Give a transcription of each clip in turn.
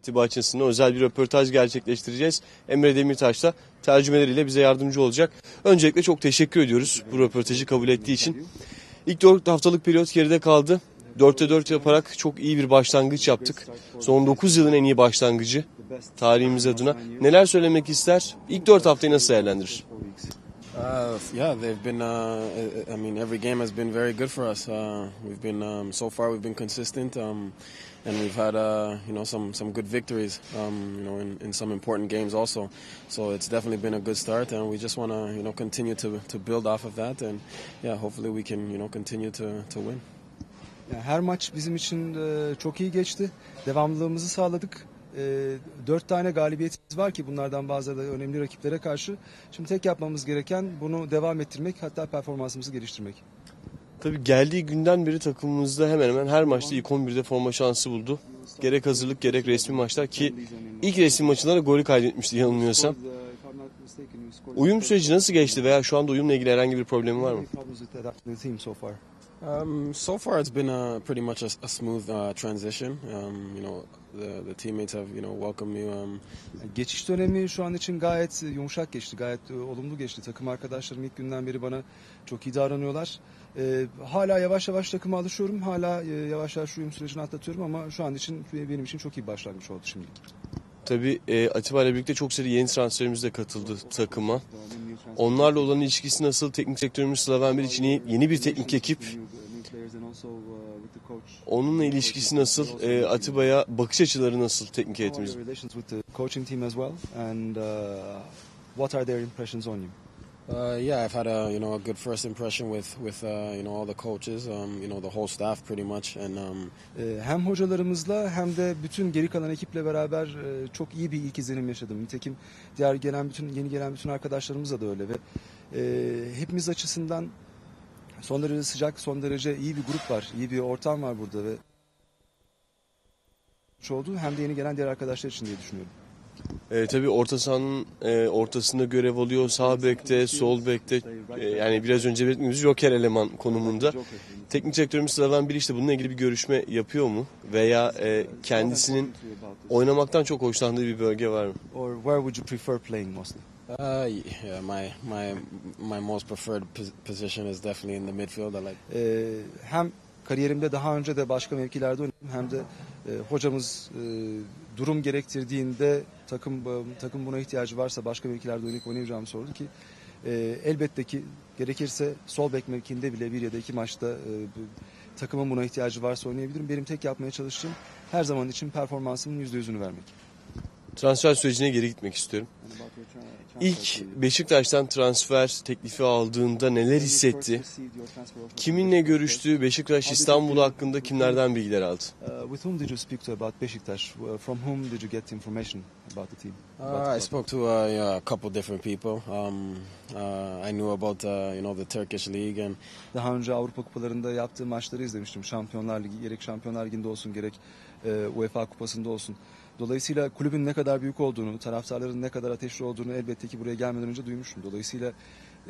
Atiba açısından özel bir röportaj gerçekleştireceğiz. Emre Demirtaş da tercümeleriyle bize yardımcı olacak. Öncelikle çok teşekkür ediyoruz bu röportajı kabul ettiği için. İlk 4 haftalık periyot geride kaldı. 4'te 4 yaparak çok iyi bir başlangıç yaptık. Son 9 yılın en iyi başlangıcı tarihimiz adına. Neler söylemek ister? İlk 4 haftayı nasıl değerlendirir? Uh, yeah, they've been. Uh, I mean, every game has been very good for us. Uh, we've been um, so far we've been consistent, um, and we've had uh, you know some some good victories. Um, you know, in, in some important games also. So it's definitely been a good start, and we just want to you know continue to to build off of that, and yeah, hopefully we can you know continue to to win. Her maç bizim için çok iyi geçti. Devamlılığımızı sağladık. E, Dört tane galibiyetimiz var ki bunlardan bazıları da önemli rakiplere karşı. Şimdi tek yapmamız gereken bunu devam ettirmek hatta performansımızı geliştirmek. Tabii geldiği günden beri takımımızda hemen hemen her maçta ilk 11'de forma şansı buldu. Gerek hazırlık gerek resmi maçlar ki ilk resmi maçında da golü kaydetmişti yanılmıyorsam. Uyum süreci nasıl geçti veya şu anda uyumla ilgili herhangi bir problemi var mı? Um, so far, it's been a pretty much a, a smooth uh, transition. Um, you know, the the teammates have you know welcomed me. Um, Geçiş dönemi şu an için gayet yumuşak geçti, gayet e, olumlu geçti. Takım arkadaşlarım ilk günden beri bana çok iyi davranıyorlar. E, hala yavaş yavaş takıma alışıyorum, hala e, yavaş yavaş uyum sürecini atlatıyorum ama şu an için benim için çok iyi başlangıç oldu şimdilik. Tabii e, Atiba ile birlikte çok sayıda yeni transferimiz de katıldı takıma. Onlarla olan ilişkisi nasıl? Teknik sektörümüz Slaven bir için yeni- bir teknik ekip. Onunla ilişkisi nasıl? E, Atiba'ya bakış açıları nasıl teknik and uh, what are their impressions on you? Uh, yeah, I've had a you know a good first impression with with uh, you know all the coaches, um, you know the whole staff pretty much, and um, Ee, Hem hocalarımızla hem de bütün geri kalan ekiple beraber e, çok iyi bir ilk izlenim yaşadım. Nitekim diğer gelen bütün yeni gelen bütün arkadaşlarımızla da öyle ve e, hepimiz açısından son derece sıcak, son derece iyi bir grup var, iyi bir ortam var burada ve oldu hem de yeni gelen diğer arkadaşlar için diye düşünüyorum. E, tabii orta sahanın e, ortasında görev alıyor. Sağ bekte, sol bekte. E, yani biraz önce belirttiğimiz joker eleman konumunda. Teknik sektörümüz Slaven bir işte bununla ilgili bir görüşme yapıyor mu? Veya e, kendisinin oynamaktan çok hoşlandığı bir bölge var mı? Or where would you prefer playing mostly? uh, yeah, my my my most preferred pos- position is definitely in the midfield. I like. Ee, hem kariyerimde daha önce de başka mevkilerde oynadım hem de e, hocamız e, durum gerektirdiğinde takım e, takım buna ihtiyacı varsa başka mevkilerde oynayıp oynayacağımı sordu ki e, elbette ki gerekirse sol bek mevkinde bile bir ya da iki maçta e, takımın buna ihtiyacı varsa oynayabilirim. Benim tek yapmaya çalıştığım her zaman için performansımın yüzde yüzünü vermek. Transfer sürecine geri gitmek istiyorum. İlk Beşiktaş'tan transfer teklifi aldığında neler hissetti? Kiminle görüştü? Beşiktaş İstanbul hakkında kimlerden bilgiler aldı? Uh, with whom did you speak to about Beşiktaş? Uh, From whom did you get information about the team? Uh, I spoke to uh, yeah, a couple different people. Um, uh, I knew about uh, you know the Turkish league and Daha önce Avrupa Kupalarında yaptığı maçları izlemiştim. Şampiyonlar Ligi, gerek Şampiyonlar Ligi'nde olsun, gerek e, UEFA Kupası'nda olsun. Dolayısıyla kulübün ne kadar büyük olduğunu, taraftarların ne kadar ateşli olduğunu elbette ki buraya gelmeden önce duymuştum. Dolayısıyla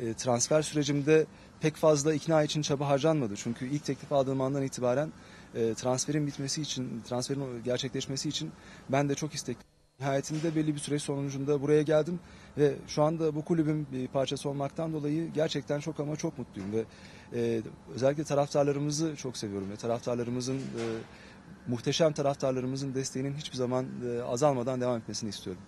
e, transfer sürecimde pek fazla ikna için çaba harcanmadı. Çünkü ilk teklif aldığım andan itibaren e, transferin bitmesi için, transferin gerçekleşmesi için ben de çok istekli. Nihayetinde belli bir süreç sonucunda buraya geldim ve şu anda bu kulübün bir parçası olmaktan dolayı gerçekten çok ama çok mutluyum ve e, özellikle taraftarlarımızı çok seviyorum ve taraftarlarımızın e, muhteşem taraftarlarımızın desteğinin hiçbir zaman e, azalmadan devam etmesini istiyorum.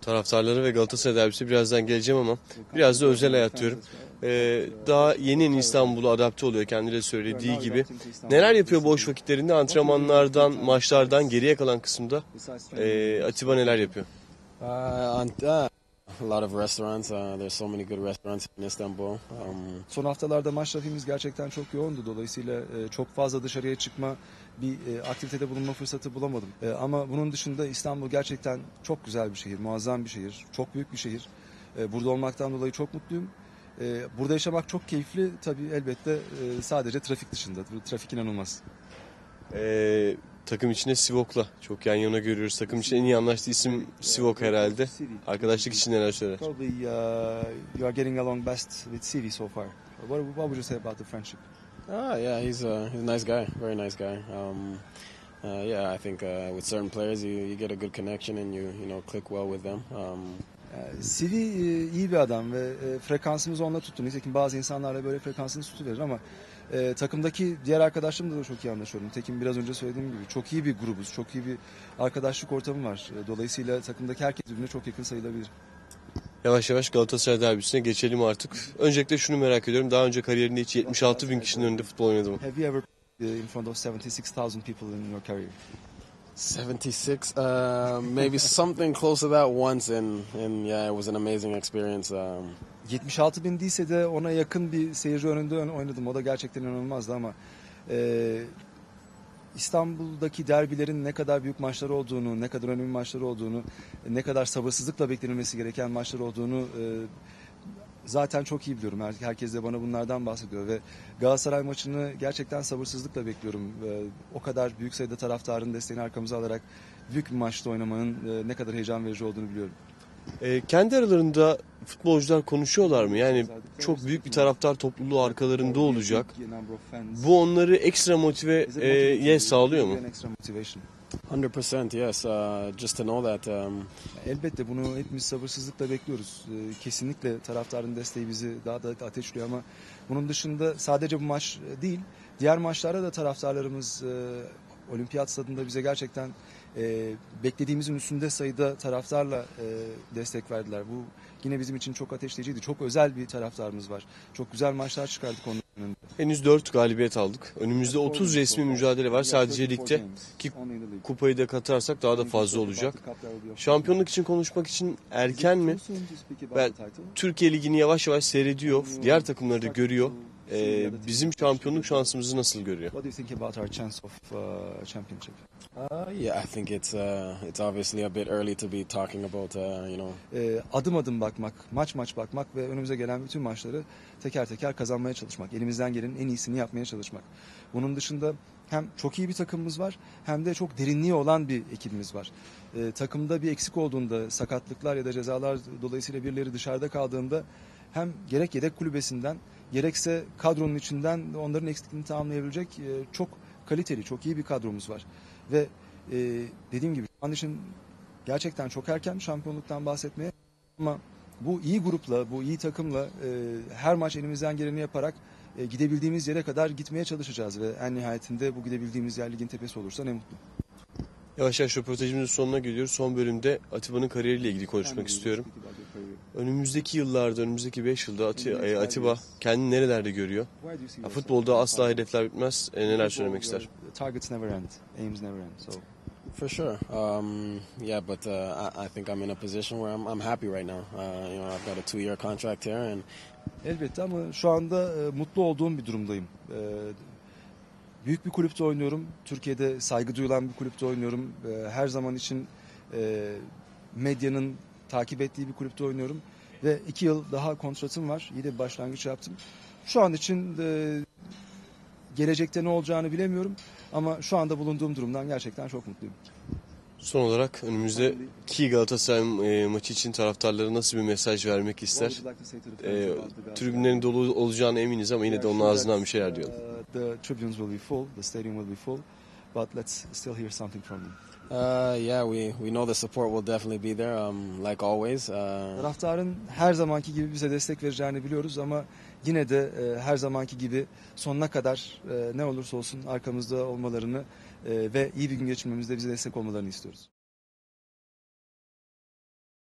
Taraftarları ve Galatasaray derbisi birazdan geleceğim ama biraz da özel hayat diyorum. Ee, daha yeni yeni İstanbul'a adapte oluyor kendileri söylediği gibi. Neler yapıyor boş vakitlerinde antrenmanlardan, maçlardan geriye kalan kısımda? Ee, Atiba neler yapıyor? uh, uh, a lot of restaurants. Uh, there's so many good restaurants in Istanbul. Um, Son haftalarda maç trafiğimiz gerçekten çok yoğundu. Dolayısıyla e, çok fazla dışarıya çıkma, bir e, aktivitede bulunma fırsatı bulamadım. E, ama bunun dışında İstanbul gerçekten çok güzel bir şehir, muazzam bir şehir, çok büyük bir şehir. E, burada olmaktan dolayı çok mutluyum. E, burada yaşamak çok keyifli. Tabii elbette e, sadece trafik dışında. Trafik inanılmaz. Ee, takım içinde Sivok'la çok yan yana görüyoruz. Takım için en iyi anlaştığı isim Sivok herhalde. Arkadaşlık için neler söyler? Probably uh, you are getting along best with Sivi so far. What, what would you say about the friendship? Ah, yeah, he's a he's a nice guy, very nice guy. Um, uh, yeah, I think uh, with certain players you, you get a good connection and you you know click well with them. Um, Yani Sivi e, iyi bir adam ve e, frekansımızı onunla tuttu. Nitekim bazı insanlarla böyle frekansını tutuverir ama e, takımdaki diğer arkadaşlarımla da çok iyi anlaşıyorum. Tekin biraz önce söylediğim gibi çok iyi bir grubuz, çok iyi bir arkadaşlık ortamı var. E, Dolayısıyla takımdaki herkes birbirine çok yakın sayılabilir. Yavaş yavaş Galatasaray derbisine geçelim artık. Öncelikle şunu merak ediyorum. Daha önce kariyerinde hiç 76 bin kişinin önünde futbol oynadı mı? Have you ever in front of 76,000 people in your career? 76, uh, maybe something close to that once, and and yeah, it was an amazing experience. Um, 76 bin değilse de ona yakın bir seyirci önünde ön- oynadım. O da gerçekten inanılmazdı ama e, İstanbul'daki derbilerin ne kadar büyük maçlar olduğunu, ne kadar önemli maçlar olduğunu, ne kadar sabırsızlıkla beklenilmesi gereken maçlar olduğunu e, zaten çok iyi biliyorum. Her- Herkes de bana bunlardan bahsediyor ve Galatasaray maçını gerçekten sabırsızlıkla bekliyorum. E, o kadar büyük sayıda taraftarın desteğini arkamıza alarak büyük bir maçta oynamanın e, ne kadar heyecan verici olduğunu biliyorum. Ee, kendi aralarında futbolcular konuşuyorlar mı? Yani çok büyük bir taraftar topluluğu arkalarında olacak. Bu onları ekstra motive e, ye sağlıyor mu? Hundred percent, yes. Uh, just to know that, um, Elbette bunu hepimiz sabırsızlıkla bekliyoruz. Ee, Kesinlikle taraftarın desteği bizi daha da ateşliyor ama bunun dışında sadece bu maç e, değil, diğer maçlarda da taraftarlarımız e, olimpiyat stadında bize gerçekten e, beklediğimizin üstünde sayıda taraftarla e, destek verdiler. Bu yine bizim için çok ateşleyiciydi. Çok özel bir taraftarımız var. Çok güzel maçlar çıkardık onların önünde. Henüz 4 galibiyet aldık. Önümüzde 30 resmi mücadele var sadece ligde. Ki kupayı da katarsak daha da fazla olacak. Şampiyonluk için konuşmak için erken mi? Ben Türkiye Ligi'ni yavaş yavaş seyrediyor. Diğer takımları da görüyor. Ee, bizim şampiyonluk şansımızı nasıl görüyor? What do you think about our chance of uh, championship? uh, yeah, I think it's uh, it's obviously a bit early to be talking about, uh, you know, e, adım adım bakmak, maç maç bakmak ve önümüze gelen bütün maçları teker teker kazanmaya çalışmak. Elimizden gelenin en iyisini yapmaya çalışmak. Bunun dışında hem çok iyi bir takımımız var hem de çok derinliği olan bir ekibimiz var. E, takımda bir eksik olduğunda, sakatlıklar ya da cezalar dolayısıyla birileri dışarıda kaldığında hem gerek yedek kulübesinden gerekse kadronun içinden onların eksikliğini tamamlayabilecek e, çok kaliteli, çok iyi bir kadromuz var. Ve e, dediğim gibi şu an için gerçekten çok erken şampiyonluktan bahsetmeye ama bu iyi grupla, bu iyi takımla e, her maç elimizden geleni yaparak e, gidebildiğimiz yere kadar gitmeye çalışacağız ve en nihayetinde bu gidebildiğimiz yer ligin tepesi olursa ne mutlu. Yavaş yavaş röportajımızın sonuna geliyoruz. Son bölümde Atiba'nın kariyeriyle ilgili konuşmak istiyorum. Önümüzdeki yıllarda, önümüzdeki 5 yılda Ati- e, Atiba kendini nerelerde görüyor? Ya, futbolda asla hedefler bitmez. E, neler söylemek ister? Targets never end, aims never end. So for sure. Um, yeah, but uh, I, I think I'm in a position where I'm, I'm happy right now. Uh, you know, I've got a two-year contract here, and Elbette ama şu anda e, mutlu olduğum bir durumdayım. E, büyük bir kulüpte oynuyorum. Türkiye'de saygı duyulan bir kulüpte oynuyorum. E, her zaman için e, medyanın takip ettiği bir kulüpte oynuyorum. Ve iki yıl daha kontratım var. İyi de başlangıç yaptım. Şu an için gelecekte ne olacağını bilemiyorum. Ama şu anda bulunduğum durumdan gerçekten çok mutluyum. Son olarak önümüzdeki Galatasaray e, maçı için taraftarlara nasıl bir mesaj vermek ister? E, tribünlerin dolu olacağına eminiz ama yine de onun ağzından bir şeyler diyelim. Uh, the tribunes will be full, the stadium will be full. But let's still hear something from them. uh, yeah, we, we know the support will definitely be there, um, like always. Uh, Taraftarın her zamanki gibi bize destek vereceğini biliyoruz ama yine de e, her zamanki gibi sonuna kadar e, ne olursa olsun arkamızda olmalarını e, ve iyi bir gün geçirmemizde bize destek olmalarını istiyoruz.